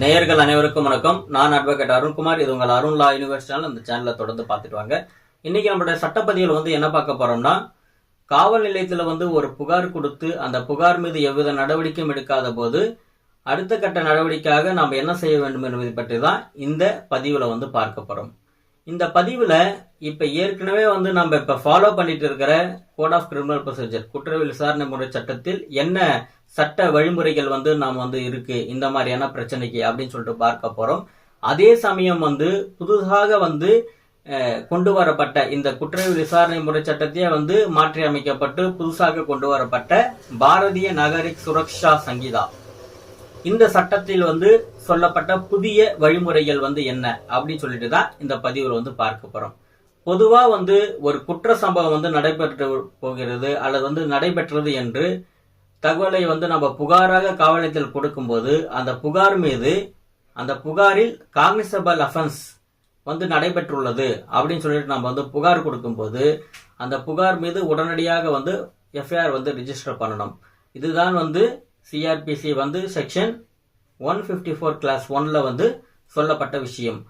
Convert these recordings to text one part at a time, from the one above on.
நேயர்கள் அனைவருக்கும் வணக்கம். நான் அட்வொகேட் அருண்குமார் இது உங்கள் அருண் லா யூனிவர்சிட்டியால் இந்த சேனலை தொடர்ந்து பார்த்துட்டு வாங்க. இன்னைக்கு நம்மளுடைய சட்டப்பதிவில் வந்து என்ன பார்க்க போறோம்னா காவல் நிலையத்தில் வந்து ஒரு புகார் கொடுத்து அந்த புகார் மீது எவ்வித நடவடிக்கையும் எடுக்காத போது அடுத்த கட்ட நடவடிக்கையாக நாம் என்ன செய்ய வேண்டும் என்பதை பற்றி தான் இந்த பதிவில் வந்து பார்க்க போகிறோம் இந்த பதிவில் இப்போ ஏற்கனவே வந்து நம்ம இப்போ ஃபாலோ பண்ணிட்டு இருக்கிற கோட் ஆஃப் கிரிமினல் ப்ரொசீஜர் குற்றவியல் விசாரணை முறை சட்டத்தில் என்ன சட்ட வழிமுறைகள் வந்து நாம் வந்து இருக்கு இந்த மாதிரியான பிரச்சனைக்கு அப்படின்னு சொல்லிட்டு பார்க்க போறோம். அதே சமயம் வந்து புதுசாக வந்து கொண்டு வரப்பட்ட இந்த குற்றவியல் விசாரணை முறை சட்டத்தையே வந்து மாற்றி அமைக்கப்பட்டு புதுசாக கொண்டு வரப்பட்ட பாரதிய நாகரிக் சுரக்ஷா சங்கீதா. இந்த சட்டத்தில் வந்து சொல்லப்பட்ட புதிய வழிமுறைகள் வந்து என்ன அப்படின்னு சொல்லிட்டு தான் இந்த பதிவில் வந்து பார்க்க போறோம். பொதுவா வந்து ஒரு குற்ற சம்பவம் வந்து நடைபெற்று போகிறது அல்லது வந்து நடைபெற்றது என்று தகவலை வந்து நம்ம புகாராக காவல் நிலையத்தில் கொடுக்கும்போது அந்த புகார் மீது அந்த புகாரில் காக்னிசபிள் அஃபென்ஸ் வந்து நடைபெற்றுள்ளது அப்படின்னு சொல்லிட்டு நம்ம வந்து புகார் கொடுக்கும்போது அந்த புகார் மீது உடனடியாக வந்து எஃப்ஐஆர் வந்து ரிஜிஸ்டர் பண்ணணும். இதுதான் வந்து சிஆர்பிசி வந்து section one fifty four clause ஒன்ல வந்து சொல்லப்பட்ட விஷயம்.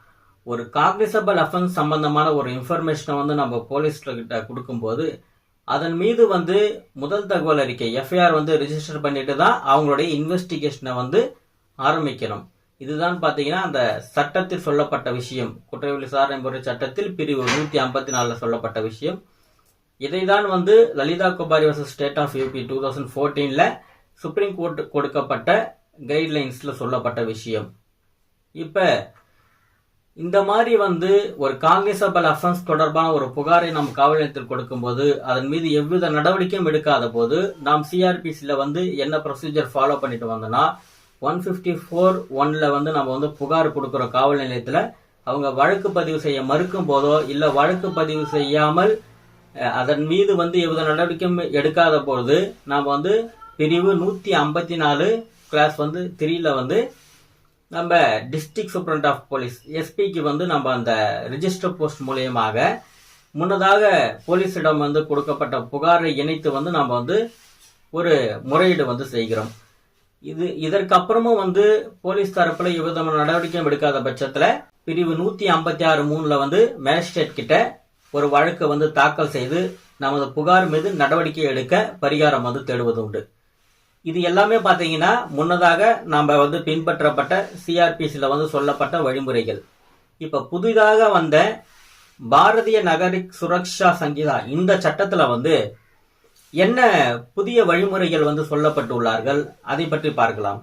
ஒரு காக்னிசபிள் அஃபென்ஸ் சம்பந்தமான ஒரு இன்ஃபர்மேஷனை வந்து நம்ம போலீஸ் கிட்ட கொடுக்கும்போது அதன் மீது வந்து முதல் தகவல் அறிக்கை எஃப்ஐஆர் வந்து ரிஜிஸ்டர் பண்ணிட்டு தான் அவங்களுடைய இன்வெஸ்டிகேஷனை வந்து ஆரம்பிக்கணும். இதுதான் பார்த்தீங்கன்னா அந்த சட்டத்தில் சொல்லப்பட்ட விஷயம். குற்றவியல் விசாரணை முறை சட்டத்தில் பிரிவு நூற்றி ஐம்பத்தி நாலில் சொல்லப்பட்ட விஷயம். இதை தான் வந்து Lalita Kumari versus state of UP two thousand ஃபோர்டீனில் supreme court கொடுக்கப்பட்ட கைட்லைன்ஸில் சொல்லப்பட்ட விஷயம். இப்போ இந்த மாதிரி வந்து ஒரு காங்கிரசபிள் அஃபென்ஸ் தொடர்பான ஒரு புகாரை நாம் காவல் நிலையத்தில் கொடுக்கும்போது அதன் மீது எவ்வித நடவடிக்கையும் எடுக்காத போது நாம் சிஆர்பிசியில் வந்து என்ன ப்ரொசீஜர் ஃபாலோ பண்ணிட்டு வந்தோம்னா ஒன் ஃபிஃப்டி ஃபோர் ஒன்ல வந்து நம்ம வந்து புகார் கொடுக்குற காவல் நிலையத்தில் அவங்க வழக்கு பதிவு செய்ய மறுக்கும் போதோ இல்லை வழக்கு பதிவு செய்யாமல் அதன் மீது வந்து எவ்வித நடவடிக்கையும் எடுக்காத பொழுது நாம் வந்து பிரிவு நூற்றி ஐம்பத்தி நாலு கிளாஸ் வந்து த்ரீல வந்து நம்ம டிஸ்ட்ரிக்ட் சூப்ரண்ட் ஆஃப் போலீஸ் எஸ்பிக்கு வந்து நம்ம அந்த ரிஜிஸ்டர் போஸ்ட் மூலியமாக முன்னதாக போலீஸிடம் வந்து கொடுக்கப்பட்ட புகாரை இணைத்து வந்து நம்ம வந்து ஒரு முறையீடு வந்து செய்கிறோம். இது இதற்கப்புறமும் வந்து போலீஸ் தரப்புல எவ்விதமான நடவடிக்கையும் எடுக்காத பட்சத்தில் பிரிவு நூத்தி ஐம்பத்தி ஆறு மூணுல வந்து மேஜிஸ்ட்ரேட் கிட்ட ஒரு வழக்கு வந்து தாக்கல் செய்து நமது புகார் மீது நடவடிக்கை எடுக்க பரிகாரம் வந்து தேடுவது உண்டு. இது எல்லாமே பார்த்தீங்கன்னா முன்னதாக நாம் வந்து பின்பற்றப்பட்ட சிஆர்பிசியில் வந்து சொல்லப்பட்ட வழிமுறைகள். இப்போ புதிதாக வந்த பாரதிய நகரி சுரக்ஷா சங்கீதா இந்த சட்டத்தில் வந்து என்ன புதிய வழிமுறைகள் வந்து சொல்லப்பட்டுள்ளார்கள்? அதை பற்றி பார்க்கலாம்.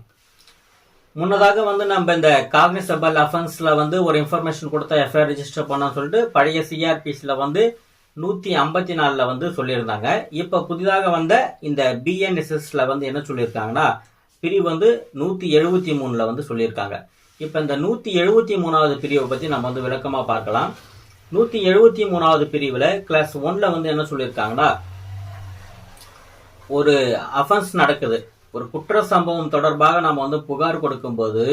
முன்னதாக வந்து நம்ம இந்த காக்னிசபிள் அஃபென்ஸில் வந்து ஒரு இன்ஃபர்மேஷன் கொடுத்தா எஃப்ஐஆர் ரிஜிஸ்டர் பண்ணோம்னு சொல்லிட்டு பழைய சிஆர்பிசியில் வந்து நூத்தி ஐம்பத்தி நாலுல வந்து சொல்லியிருந்தாங்க. இப்ப புதிதாக வந்த இந்த பிஎன்எஸ்எஸ்ல வந்து என்ன சொல்லியிருக்காங்கன்னா பிரிவு வந்து நூத்தி எழுபத்தி மூணுல வந்து சொல்லியிருக்காங்க. இப்ப இந்த நூத்தி எழுபத்தி மூணாவது பிரிவை பத்தி நம்ம வந்து விளக்கமா பார்க்கலாம். நூத்தி எழுபத்தி மூணாவது பிரிவுல கிளாஸ் ஒன்ல வந்து என்ன சொல்லியிருக்காங்கன்னா ஒரு அஃபென்ஸ் நடக்குது. ஒரு குற்ற சம்பவம் தொடர்பாக நாம வந்து புகார் கொடுக்கும்போது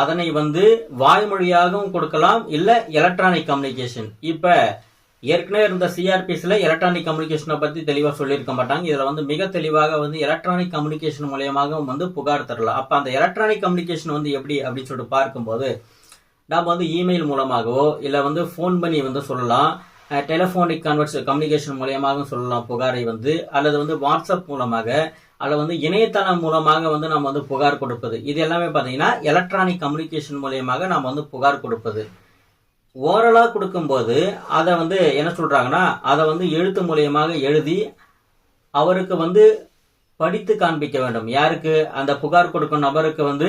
அதனை வந்து வாய்மொழியாகவும் கொடுக்கலாம் இல்ல எலக்ட்ரானிக் கம்யூனிகேஷன் இப்போ ஏற்கனவே இருந்த சிஆர்பிஸ்ல எலக்ட்ரானிக் கம்யூனிகேஷனை பத்தி தெளிவா சொல்லியிருக்க மாட்டாங்க. இதுல வந்து மிக தெளிவாக வந்து எலக்ட்ரானிக் கம்யூனிகேஷன் மூலியமாக வந்து புகார் தரலாம். அப்ப அந்த எலக்ட்ரானிக் கம்யூனிகேஷன் வந்து எப்படி அப்படின்னு சொல்லிட்டு பார்க்கும்போது நாம் வந்து இமெயில் மூலமாகவோ இல்லை வந்து ஃபோன் பண்ணி வந்து சொல்லலாம். டெலிஃபோனிக் கன்வர்ஸ் கம்யூனிகேஷன் மூலியமாகவும் சொல்லலாம் புகாரை வந்து. அல்லது வந்து வாட்ஸ்அப் மூலமாக அல்லது வந்து இணையதளம் மூலமாக வந்து நம்ம வந்து புகார் கொடுப்பது. இது எல்லாமே பார்த்தீங்கன்னா எலக்ட்ரானிக் கம்யூனிகேஷன் மூலியமாக நம்ம வந்து புகார் கொடுப்பது. ஓரலாக கொடுக்கும்போது அதை வந்து என்ன சொல்கிறாங்கன்னா அதை வந்து எழுத்து மூலியமாக எழுதி அவருக்கு வந்து படித்து காண்பிக்க வேண்டும். யாருக்கு? அந்த புகார் கொடுக்கும் நபருக்கு வந்து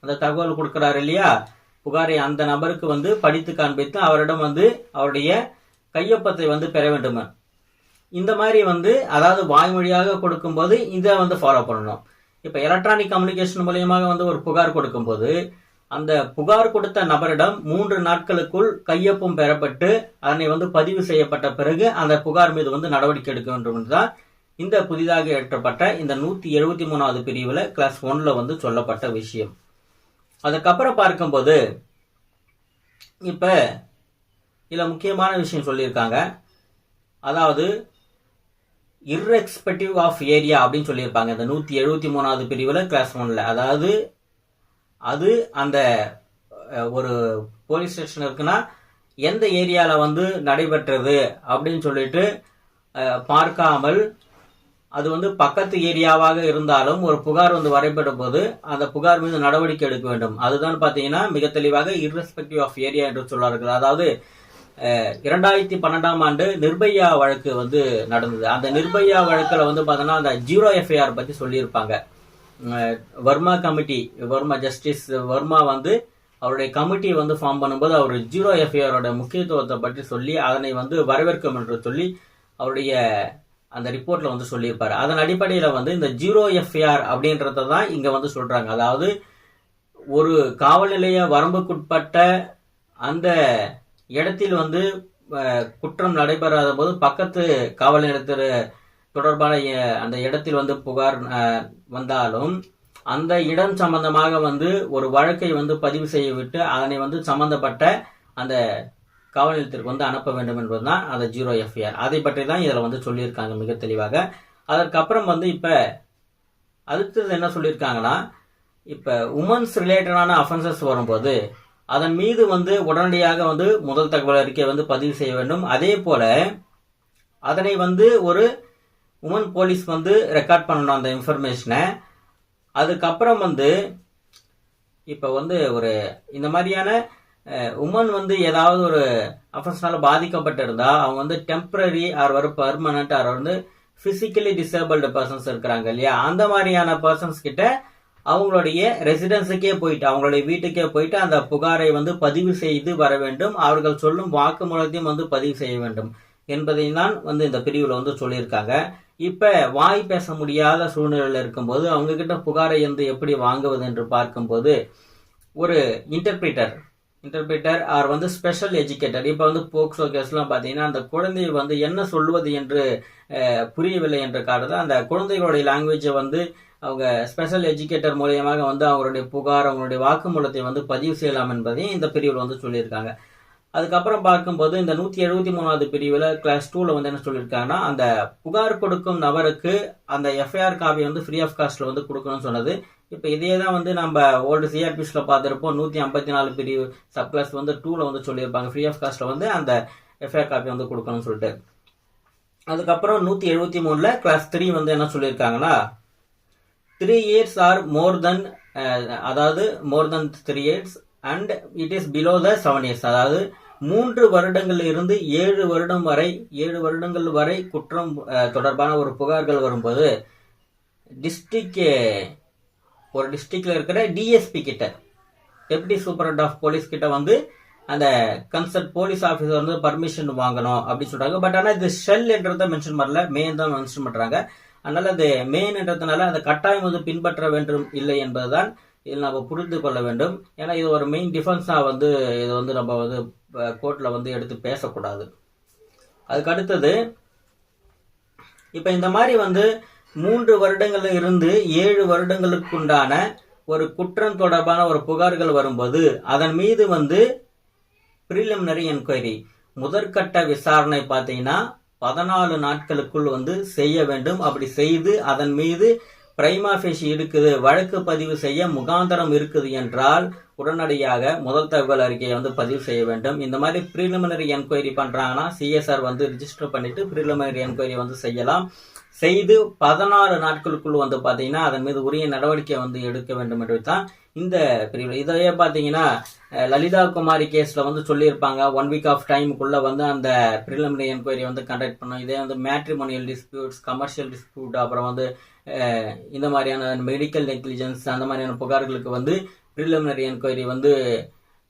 அந்த தகவல் கொடுக்குறாரு இல்லையா? புகாரை அந்த நபருக்கு வந்து படித்து காண்பித்து அவரிடம் வந்து அவருடைய கையொப்பத்தை வந்து பெற வேண்டும். இந்த மாதிரி வந்து அதாவது வாய்மொழியாக கொடுக்கும்போது இதை வந்து ஃபாலோ பண்ணணும். இப்போ எலக்ட்ரானிக் கம்யூனிகேஷன் மூலியமாக வந்து ஒரு புகார் கொடுக்கும்போது அந்த புகார் கொடுத்த நபரிடம் மூன்று நாட்களுக்குள் கையொப்பம் பெறப்பட்டு அதனை வந்து பதிவு செய்யப்பட்ட பிறகு அந்த புகார் மீது வந்து நடவடிக்கை எடுக்க வேண்டும் என்றுதான் இந்த புதிதாக ஏற்றப்பட்ட இந்த நூத்தி எழுபத்தி மூணாவது பிரிவுல கிளாஸ் ஒன்ல வந்து சொல்லப்பட்ட விஷயம். அதுக்கப்புறம் பார்க்கும்போது இப்ப இதுல முக்கியமான விஷயம் சொல்லியிருக்காங்க. அதாவது இர்ரெக்ஸ்பெக்டிவ் ஆஃப் ஏரியா அப்படின்னு சொல்லியிருப்பாங்க. இந்த நூத்தி எழுபத்தி மூணாவது பிரிவுல கிளாஸ் ஒன்ல அதாவது அது அந்த ஒரு போலீஸ் ஸ்டேஷன் இருக்குன்னா எந்த ஏரியாவில் வந்து நடைபெற்றது அப்படின்னு சொல்லிட்டு பார்க்காமல் அது வந்து பக்கத்து ஏரியாவாக இருந்தாலும் ஒரு புகார் வந்து வரைபடும் போது அந்த புகார் மீது நடவடிக்கை எடுக்க வேண்டும். அதுதான் பார்த்தீங்கன்னா மிக தெளிவாக இர்ரெஸ்பெக்டிவ் ஆஃப் ஏரியா என்று சொல்லார்கள் அதாவது இரண்டாயிரத்தி பன்னெண்டாம் ஆண்டு நிர்பயா வழக்கு வந்து நடந்தது. அந்த நிர்பயா வழக்கில் வந்து பாத்தீங்கன்னா அந்த ஜீரோ எஃப்ஐஆர் பற்றி சொல்லியிருப்பாங்க. வர்மா கமிட்டி வர்மா ஜஸ்டிஸ் வர்மா வந்து அவருடைய கமிட்டி வந்து ஃபார்ம் பண்ணும்போது அவர் ஜீரோ எஃப்ஐஆரோட முக்கியத்துவத்தை பற்றி சொல்லி அதனை வந்து வரவேற்கும் என்று சொல்லி அவருடைய அந்த ரிப்போர்ட்ல வந்து சொல்லியிருப்பார். அதன் அடிப்படையில் வந்து இந்த ஜீரோ எஃப்ஐஆர் அப்படின்றத தான் இங்க வந்து சொல்றாங்க. அதாவது ஒரு காவல் நிலைய வரம்புக்குட்பட்ட அந்த இடத்தில் வந்து குற்றம் நடைபெறாத போது பக்கத்து காவல் நிலையத்தில் தொடர்பான அந்த இடத்தில் வந்து புகார் வந்தாலும் அந்த இடம் சம்பந்தமாக வந்து ஒரு வழக்கை வந்து பதிவு செய்ய விட்டு அதனை வந்து சம்பந்தப்பட்ட அந்த காவல் நிலையத்திற்கு வந்து அனுப்ப வேண்டும் என்பதுதான் அந்த ஜீரோ எஃப்ஐஆர். அதை பற்றி தான் இதில் வந்து சொல்லியிருக்காங்க மிக தெளிவாக. அதற்கப்புறம் வந்து இப்போ அடுத்தது என்ன சொல்லியிருக்காங்கன்னா இப்போ உமன்ஸ் ரிலேட்டடான அஃபென்சஸ் வரும்போது அதன் மீது வந்து உடனடியாக வந்து முதல் தகவல் அறிக்கை வந்து பதிவு செய்ய வேண்டும். அதே போல அதனை வந்து ஒரு உமன் போலீஸ் வந்து ரெக்கார்ட் பண்ணணும் அந்த இன்ஃபர்மேஷனை. அதுக்கப்புறம் வந்து இப்போ வந்து ஒரு இந்த மாதிரியான உமன் வந்து ஏதாவது ஒரு அஃபென்ஸ்னால பாதிக்கப்பட்டிருந்தா அவங்க வந்து டெம்பரரி ஆர் ஒரு பர்மனண்ட் ஆர் வந்து ஃபிசிக்கலி டிசேபிள்டு பர்சன்ஸ் இருக்கிறாங்க இல்லையா? அந்த மாதிரியான பர்சன்ஸ் கிட்ட அவங்களுடைய ரெசிடென்ஸுக்கே போயிட்டு அவங்களுடைய வீட்டுக்கே போயிட்டு அந்த புகாரை வந்து பதிவு செய்து வர வேண்டும். அவர்கள் சொல்லும் வாக்குமூலத்தையும் வந்து பதிவு செய்ய வேண்டும் என்பதை தான் வந்து இந்த பிரிவில் வந்து சொல்லியிருக்காங்க. இப்போ வாய் பேச முடியாத சூழ்நிலையில் இருக்கும்போது அவங்க கிட்ட புகாரை வந்து எப்படி வாங்குவது என்று பார்க்கும்போது ஒரு இன்டர்பிரிட்டர் இன்டர்பிரிட்டர் ஆர் வந்து ஸ்பெஷல் எஜுகேட்டர் இப்போ வந்து போக்சோ கேஸ்லாம் பார்த்தீங்கன்னா அந்த குழந்தை வந்து என்ன சொல்வது என்று புரியவில்லை என்ற காரணத்தில் அந்த குழந்தைகளுடைய லாங்குவேஜை வந்து அவங்க ஸ்பெஷல் எஜுகேட்டர் மூலியமாக வந்து அவங்களுடைய புகார் அவங்களுடைய வாக்குமூலத்தை வந்து பதிவு செய்யலாம் என்பதையும் இந்த பிரிவில் வந்து சொல்லியிருக்காங்க. அதுக்கப்புறம் பார்க்கும்போது இந்த நூற்றி எழுபத்தி மூணாவது பிரிவில் கிளாஸ் டூவில் வந்து என்ன சொல்லியிருக்காங்கன்னா அந்த புகார் கொடுக்கும் நபருக்கு அந்த எஃப்ஐஆர் காப்பி வந்து ஃப்ரீ ஆஃப் காஸ்ட்டில் வந்து கொடுக்கணும்னு சொன்னது. இப்போ இதே தான் வந்து நம்ம ஓல்டு சிஆர்பிஸில் பார்த்துருப்போம். நூற்றி ஐம்பத்தி நாலு பிரிவு சப் கிளாஸ் வந்து டூவில் வந்து சொல்லியிருப்பாங்க. ஃப்ரீ ஆஃப் காஸ்ட்டில் வந்து அந்த எஃப்ஐஆர் காப்பி வந்து கொடுக்கணும்னு சொல்லிட்டு. அதுக்கப்புறம் நூற்றி எழுபத்தி மூணில் கிளாஸ் த்ரீ வந்து என்ன சொல்லியிருக்காங்கன்னா three years or more than அதாவது more than three years and it is below the seven years அதாவது மூன்று வருடங்கள் இருந்து ஏழு வருடம் வரை ஏழு வருடங்கள் வரை குற்றம் தொடர்பான ஒரு புகார்கள் வரும்போது டிஸ்ட்ரிக் ஒரு டிஸ்ட்ரிக்டில் இருக்கிற டிஎஸ்பி கிட்ட டெப்டி சூப்பரண்ட் ஆஃப் போலீஸ் கிட்ட வந்து அந்த கன்சர்ட் போலீஸ் ஆஃபீஸர் வந்து பர்மிஷன் வாங்கணும் அப்படின்னு சொல்றாங்க. பட் ஆனால் இது ஷெல் என்றதை மென்ஷன் பண்ணல. மெயின் தான் மென்ஷன் பண்றாங்க. அதனால அது மெயின் என்றதுனால அந்த கட்டாயம் வந்து பின்பற்ற வேண்டும் இல்லை என்பதுதான் இதில் நம்ம புரிந்து கொள்ள வேண்டும். ஏன்னா இது ஒரு மெயின் டிஃபென்ஸாக வந்து இது வந்து நம்ம வந்து கோர்ட்டில் வந்து எடுத்து பேசக்கூடாது. அதுக்கு அடுத்தது இப்போ இந்த மாதிரி வந்து மூன்று வருடங்கள்ல இருந்து ஏழு வருடங்களுக்குண்டான ஒரு குற்றம் தொடர்பான ஒரு புகார்கள் வரும்போது அதன் மீது வந்து ப்ரிலிமினரி என்கொயரி முதற்கட்ட விசாரணை பார்த்தீங்கன்னா பதினாலு நாட்களுக்குள் வந்து செய்ய வேண்டும். அப்படி செய்து அதன் மீது பிரைமா ஃபேஷி இருக்குது வழக்கு பதிவு செய்ய முகாந்தரம் இருக்குது என்றால் உடனடியாக முதல் தகவல் அறிக்கையை வந்து பதிவு செய்ய வேண்டும். இந்த மாதிரி ப்ரீலிமினரி என்கொயரி பண்ணுறாங்கன்னா சிஎஸ்ஆர் வந்து ரிஜிஸ்டர் பண்ணிவிட்டு ப்ரீலிமினரி என்கொயரி வந்து செய்யலாம். செய்து பதினாறு நாட்களுக்குள் வந்து பார்த்தீங்கன்னா அதன் மீது உரிய நடவடிக்கை வந்து எடுக்க வேண்டும் என்று தான் இந்த பிரிவில் இதையே பார்த்தீங்கன்னா லலிதா குமாரி கேஸில் வந்து சொல்லியிருப்பாங்க. ஒன் வீக் ஆஃப் டைமுக்குள்ளே வந்து அந்த ப்ரிலிமினரி என்கொயரி வந்து கண்டக்ட் பண்ணும். இதே வந்து மேட்ரிமோனியல் டிஸ்பியூட்ஸ் கமர்ஷியல் டிஸ்பியூட் அப்புறம் வந்து இந்த மாதிரியான மெடிக்கல் நெக்லிஜென்ஸ் அந்த மாதிரியான புகார்களுக்கு வந்து ப்ரிலிமினரி என்கொயரி வந்து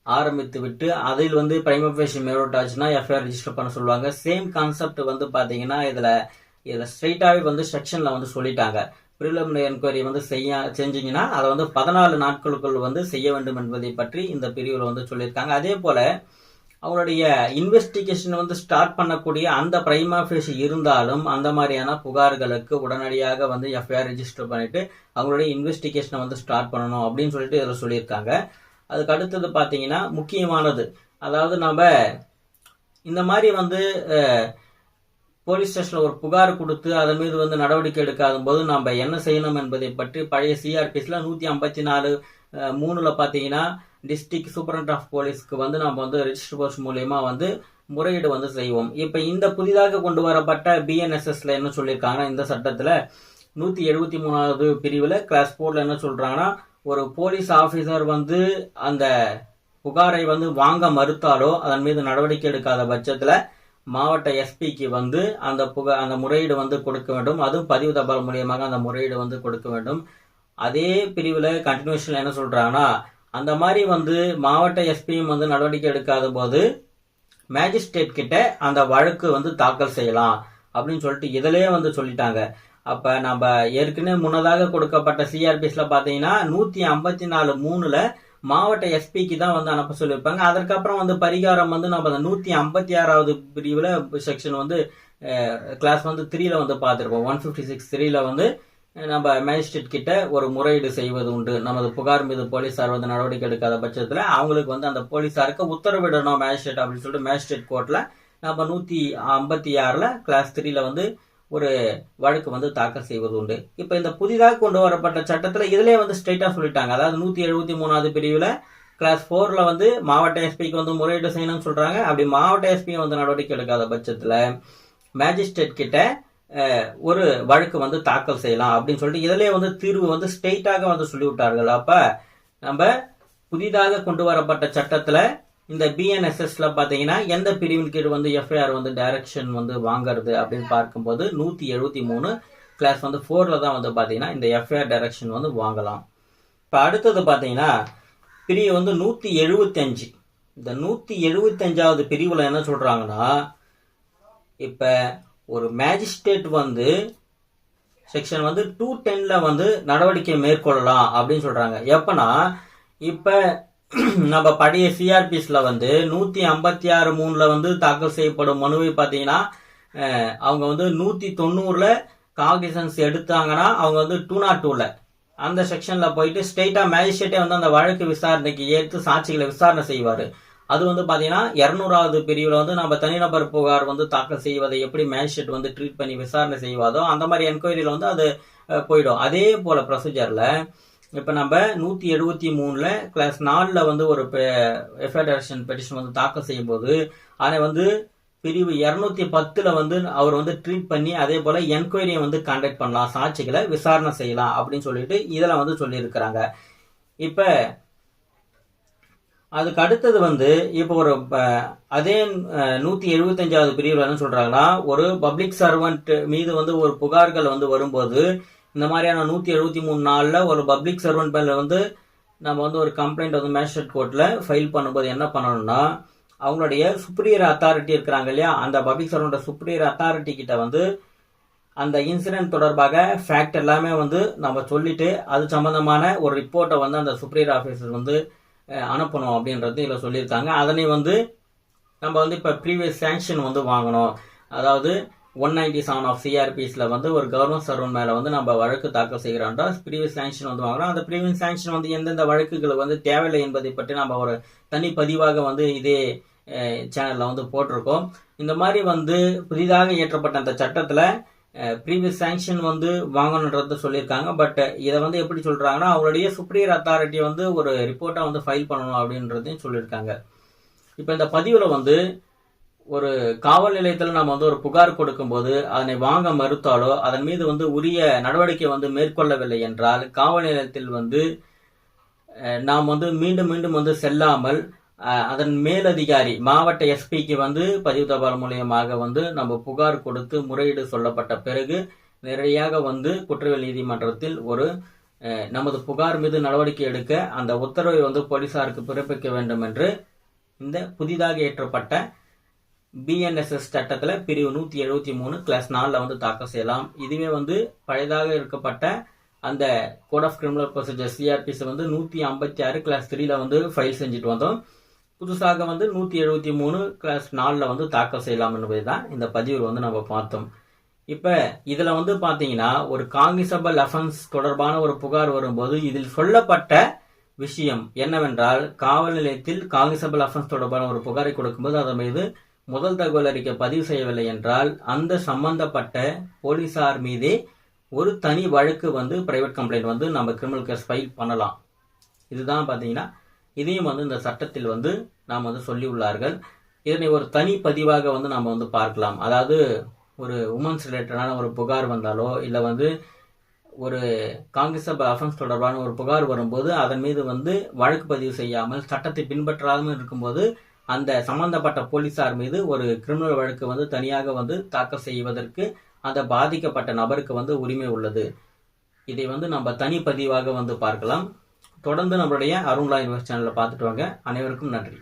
ஆரம்பித்து விட்டு அதில் வந்து பிரைமபேஷன் மெரோட் ஆச்சுன்னா எஃப்ஐஆர் ரிஜிஸ்டர் பண்ண சொல்லுவாங்க. சேம் கான்செப்ட் வந்து பார்த்தீங்கன்னா இதில் இதில் ஸ்ட்ரைட்டாகவே வந்து செக்ஷனில் வந்து சொல்லிட்டாங்க. ப்ரிலிமினரி என்கொயரி வந்து செய்ய செஞ்சீங்கன்னா அதை வந்து பதினாலு நாட்களுக்குள் வந்து செய்ய வேண்டும் என்பதை பற்றி இந்த பிரிவில் வந்து சொல்லியிருக்காங்க. அதே போல் அவங்களுடைய இன்வெஸ்டிகேஷன் வந்து ஸ்டார்ட் பண்ணக்கூடிய அந்த பிரைமா ஃபேஸ் இருந்தாலும் அந்த மாதிரியான புகார்களுக்கு உடனடியாக வந்து எஃப்ஐஆர் ரெஜிஸ்டர் பண்ணிட்டு அவங்களுடைய இன்வெஸ்டிகேஷனை வந்து ஸ்டார்ட் பண்ணணும் அப்படின்னு சொல்லிட்டு இதில் சொல்லியிருக்காங்க. அதுக்கு அடுத்தது பார்த்தீங்கன்னா முக்கியமானது. அதாவது நம்ம இந்த மாதிரி வந்து போலீஸ் ஸ்டேஷனில் ஒரு புகார் கொடுத்து அதன் மீது வந்து நடவடிக்கை எடுக்காத போது நம்ம என்ன செய்யணும் என்பதை பற்றி பழைய சிஆர்பிஸில் நூற்றி ஐம்பத்தி நாலு மூணில் பார்த்தீங்கன்னா டிஸ்ட்ரிக்ட் சூப்பரண்ட் ஆஃப் போலீஸ்க்கு வந்து நம்ம வந்து ரெஜிஸ்டர் போஸ்ட் மூலயமா வந்து முறையீடு வந்து செய்வோம். இப்போ இந்த புதிதாக கொண்டு வரப்பட்ட பிஎன்எஸ்எஸ்ல என்ன சொல்லியிருக்காங்கன்னா இந்த சட்டத்தில் நூற்றி எழுபத்தி மூணாவது பிரிவில் கிளாஸ் போர்ல என்ன சொல்கிறாங்கன்னா ஒரு போலீஸ் ஆஃபீஸர் வந்து அந்த புகாரை வந்து வாங்க மறுத்தாலோ அதன் மீது நடவடிக்கை எடுக்காத பட்சத்தில் மாவட்ட எஸ்பிக்கு வந்து அந்த புக அந்த முறையீடு வந்து கொடுக்க வேண்டும். அதுவும் பதிவு தபால் மூலியமாக அந்த முறையீடு வந்து கொடுக்க வேண்டும். அதே பிரிவில் கண்டினியூஷன் என்ன சொல்கிறாங்கன்னா அந்த மாதிரி வந்து மாவட்ட எஸ்பியும் வந்து நடவடிக்கை எடுக்காத போது மேஜிஸ்ட்ரேட் கிட்ட அந்த வழக்கு வந்து தாக்கல் செய்யலாம் அப்படின்னு சொல்லிட்டு இதிலே வந்து சொல்லிட்டாங்க. அப்ப நம்ம ஏற்கனவே முன்னதாக கொடுக்கப்பட்ட சிஆர்பிஎஸ்ல பாத்தீங்கன்னா நூத்தி ஐம்பத்தி நாலு மூணுல மாவட்ட எஸ்பிக்கு தான் வந்து அனுப்ப சொல்லியிருப்பாங்க. அதற்கப்புறம் வந்து பரிகாரம் வந்து நம்ம அந்த நூத்தி ஐம்பத்தி ஆறாவது பிரிவுல செக்ஷன் வந்து கிளாஸ் வந்து த்ரீல வந்து பார்த்துருப்போம். ஒன் ஃபிஃப்டி சிக்ஸ் த்ரீல வந்து நம்ம மேஜிஸ்ட்ரேட் கிட்ட ஒரு முறையீடு செய்வது உண்டு. நமது புகார் மீது போலீஸார் வந்து நடவடிக்கை எடுக்காத பட்சத்தில் அவங்களுக்கு வந்து அந்த போலீசாருக்கு உத்தரவிடணும் மேஜிஸ்ட்ரேட் அப்படின்னு சொல்லிட்டு மேஜிஸ்ட்ரேட் கோர்ட்டில் நம்ம நூற்றி ஐம்பத்தி ஆறில் கிளாஸ் த்ரீல வந்து ஒரு வழக்கு வந்து தாக்கல் செய்வது உண்டு. இப்போ இந்த புதிதாக கொண்டு வரப்பட்ட சட்டத்தில் இதிலே வந்து ஸ்ட்ரைட்டாக சொல்லிட்டாங்க. அதாவது நூற்றி எழுபத்தி மூணாவது பிரிவில் கிளாஸ் ஃபோரில் வந்து மாவட்ட எஸ்பிக்கு வந்து முறையீடு செய்யணும்னு சொல்கிறாங்க அப்படி மாவட்ட எஸ்பியும் வந்து நடவடிக்கை எடுக்காத பட்சத்தில் மேஜிஸ்ட்ரேட் கிட்ட ஒரு வழக்கு வந்து தாக்கல் செய்யலாம் அப்படின்னு சொல்லிட்டு இதிலே வந்து தீர்வு வந்து ஸ்ட்ரெயிட்டாக வந்து சொல்லிவிட்டார்கள். அப்போ நம்ம புதிதாக கொண்டு வரப்பட்ட சட்டத்தில் இந்த பிஎன்எஸ்எஸ்ல பார்த்தீங்கன்னா எந்த பிரிவின் கீழ் வந்து எஃப்ஐஆர் வந்து டைரக்ஷன் வந்து வாங்குறது அப்படின்னு பார்க்கும்போது நூற்றி எழுபத்தி மூணு கிளாஸ் வந்து ஃபோரில் தான் வந்து பார்த்தீங்கன்னா இந்த எஃப்ஐஆர் டைரக்ஷன் வந்து வாங்கலாம். இப்போ அடுத்தது பார்த்தீங்கன்னா பிரிவு வந்து நூற்றி எழுபத்தஞ்சு இந்த நூற்றி எழுபத்தஞ்சாவது பிரிவில் என்ன சொல்கிறாங்கன்னா இப்போ ஒரு மேஜிஸ்ட்ரேட் வந்து செக்ஷன் வந்து டூ டென்ல வந்து நடவடிக்கை மேற்கொள்ளலாம் அப்படின்னு சொல்றாங்க. எப்பனா இப்ப நம்ம பழைய சிஆர்பிஸ்ல வந்து நூத்தி ஐம்பத்தி ஆறு மூணுல வந்து தாக்கல் செய்யப்படும் மனுவை பாத்தீங்கன்னா அவங்க வந்து நூத்தி தொண்ணூறுல காகிசன்ஸ் எடுத்தாங்கன்னா அவங்க வந்து டூ நாட் டூல அந்த செக்ஷன்ல போயிட்டு ஸ்ட்ரெயிட்டா மேஜிஸ்ட்ரேட்டே வந்து அந்த வழக்கு விசாரணைக்கு ஏற்று சாட்சிகளை விசாரணை செய்வாரு. அது வந்து பார்த்தீங்கன்னா இரநூறாவது பிரிவில் வந்து நம்ம தனிநபர் புகார் வந்து தாக்கல் செய்வதை எப்படி மேஜிஸ்ட்ரேட் வந்து ட்ரீட் பண்ணி விசாரணை செய்வாதோ அந்த மாதிரி என்கொயரியில் வந்து அது போயிடும். அதே போல் ப்ரொசீஜரில் இப்போ நம்ம நூற்றி எழுபத்தி மூணில் கிளாஸ் நாலில் வந்து ஒரு எஃப்ஐஆர் பெட்டிஷன் வந்து தாக்கல் செய்யும் போது அதை வந்து பிரிவு இரநூத்தி பத்தில் வந்து அவர் வந்து ட்ரீட் பண்ணி அதே போல் என்கொயரியை வந்து கண்டக்ட் பண்ணலாம் சாட்சிகளை விசாரணை செய்யலாம் அப்படின்னு சொல்லிட்டு இதெல்லாம் வந்து சொல்லியிருக்கிறாங்க. இப்போ அதுக்கு அடுத்தது வந்து இப்போ ஒரு அதே நூற்றி நூத்தி எழுபத்தஞ்சாவது பிரிவில் என்ன சொல்றாங்கன்னா ஒரு பப்ளிக் சர்வெண்ட் மீது வந்து ஒரு புகார்கள் வந்து வரும்போது இந்த மாதிரியான நூத்தி எழுபத்தி மூணு நாளில் ஒரு பப்ளிக் சர்வெண்ட் மேல வந்து நம்ம வந்து ஒரு கம்ப்ளைண்ட் வந்து மேஜிஸ்ட்ரேட் கோர்ட்ல ஃபைல் பண்ணும்போது என்ன பண்ணணும்னா அவங்களுடைய சுப்ரியர் அத்தாரிட்டி இருக்கிறாங்க இல்லையா அந்த பப்ளிக் சர்வெண்ட் சுப்ரியர் அத்தாரிட்டி கிட்ட வந்து அந்த இன்சிடென்ட் தொடர்பாக ஃபேக்ட் எல்லாமே வந்து நம்ம சொல்லிட்டு அது சம்பந்தமான ஒரு ரிப்போர்ட்டை வந்து அந்த சுப்ரியர் ஆஃபீஸர் வந்து அனுப்பணும் அப்படின்றது இதில் சொல்லியிருக்காங்க. அதனை வந்து நம்ம வந்து இப்போ ப்ரீவியஸ் சேங்ஷன் வந்து வாங்கணும். அதாவது ஒன் நைன்டி செவன் ஆஃப் சிஆர்பிஸில் வந்து ஒரு கவர்மெண்ட் சர்வன் மேலே வந்து நம்ம வழக்கு தாக்கல் செய்கிறோம்னா ப்ரீவியஸ் சேங்ஷன் வந்து வாங்குறோம் அந்த ப்ரீவியஸ் சேங்ஷன் வந்து எந்தெந்த வழக்குகள் வந்து தேவையில்லை என்பதை பற்றி நம்ம ஒரு தனி பதிவாக வந்து இதே சேனலில் வந்து போட்டிருக்கோம். இந்த மாதிரி வந்து புதிதாக இயற்றப்பட்ட அந்த சட்டத்தில் ப்ரீவியஸ் சேங்ஷன் வந்து வாங்கணுன்றதை சொல்லியிருக்காங்க. பட் இதை வந்து எப்படி சொல்கிறாங்கன்னா அவங்களுடைய சுப்ரியர் அத்தாரிட்டி வந்து ஒரு ரிப்போர்ட்டாக வந்து ஃபைல் பண்ணணும் அப்படின்றதையும் சொல்லியிருக்காங்க. இப்போ இந்த பதிவில் வந்து ஒரு காவல் நிலையத்தில் நம்ம வந்து ஒரு புகார் கொடுக்கும்போது அதனை வாங்க மறுத்தாலோ அதன் மீது வந்து உரிய நடவடிக்கை வந்து மேற்கொள்ளவில்லை என்றால் காவல் நிலையத்தில் வந்து நாம் வந்து மீண்டும் மீண்டும் வந்து செல்லாமல் அதன் மேலதிகாரி மாவட்ட எஸ்பிக்கு வந்து பதிவு தபால் மூலியமாக வந்து நம்ம புகார் கொடுத்து முறையீடு சொல்லப்பட்ட பிறகு நிறையாக வந்து குற்றவியல் நீதிமன்றத்தில் ஒரு நமது புகார் மீது நடவடிக்கை எடுக்க அந்த உத்தரவை வந்து போலீசாருக்கு பிறப்பிக்க வேண்டும் என்று இந்த புதிதாக ஏற்றப்பட்ட பிஎன்எஸ்எஸ் சட்டத்தில் பிரிவு நூற்றி எழுபத்தி மூணு கிளாஸ் நாலில் வந்து தாக்கல் செய்யலாம். இதுவே வந்து பழையதாக இருக்கப்பட்ட அந்த கோட் ஆஃப் கிரிமினல் ப்ரொசீஜர் சிஆர்பிஸை வந்து நூற்றி ஐம்பத்தி ஆறு கிளாஸ் த்ரீல வந்து ஃபைல் செஞ்சுட்டு வந்தோம். புதுசாக வந்து நூற்றி எழுபத்தி மூணு கிளாஸ் நாலில் வந்து தாக்கல் செய்யலாம் என்பது தான் இந்த பதிவில் வந்து நம்ம பார்த்தோம். இப்போ இதில் வந்து பார்த்தீங்கன்னா ஒரு காங்கிசபல் அஃபென்ஸ் தொடர்பான ஒரு புகார் வரும்போது இதில் சொல்லப்பட்ட விஷயம் என்னவென்றால் காவல் நிலையத்தில் காங்கிசபல் அஃபென்ஸ் தொடர்பான ஒரு புகாரை கொடுக்கும்போது அதன் மீது முதல் தகவல் அறிக்கை பதிவு செய்யவில்லை என்றால் அந்த சம்பந்தப்பட்ட போலீசார் மீதே ஒரு தனி வழக்கு வந்து பிரைவேட் கம்ப்ளைண்ட் வந்து நம்ம கிரிமினல் கேஸ் ஃபைல் பண்ணலாம். இதுதான் பார்த்தீங்கன்னா இதையும் வந்து இந்த சட்டத்தில் வந்து நாம் வந்து சொல்லியுள்ளார்கள். இதனை ஒரு தனி பதிவாக வந்து நாம் வந்து பார்க்கலாம். அதாவது ஒரு உமன்ஸ் ரிலேட்டடான ஒரு புகார் வந்தாலோ இல்லை வந்து ஒரு காங்கிரஸ் அஃபென்ஸ் தொடர்பான ஒரு புகார் வரும்போது அதன் மீது வந்து வழக்கு பதிவு செய்யாமல் சட்டத்தை பின்பற்றாமல் இருக்கும்போது அந்த சம்பந்தப்பட்ட போலீசார் மீது ஒரு கிரிமினல் வழக்கு வந்து தனியாக வந்து தாக்கல் செய்வதற்கு அந்த பாதிக்கப்பட்ட நபருக்கு வந்து உரிமை உள்ளது. இதை வந்து நம்ம தனி பதிவாக வந்து பார்க்கலாம். தொடர்ந்து நம்மளுடைய அருண்லா யூனிவர்ஸ் சேனலை பார்த்துட்டு வாங்க. அனைவருக்கும் நன்றி.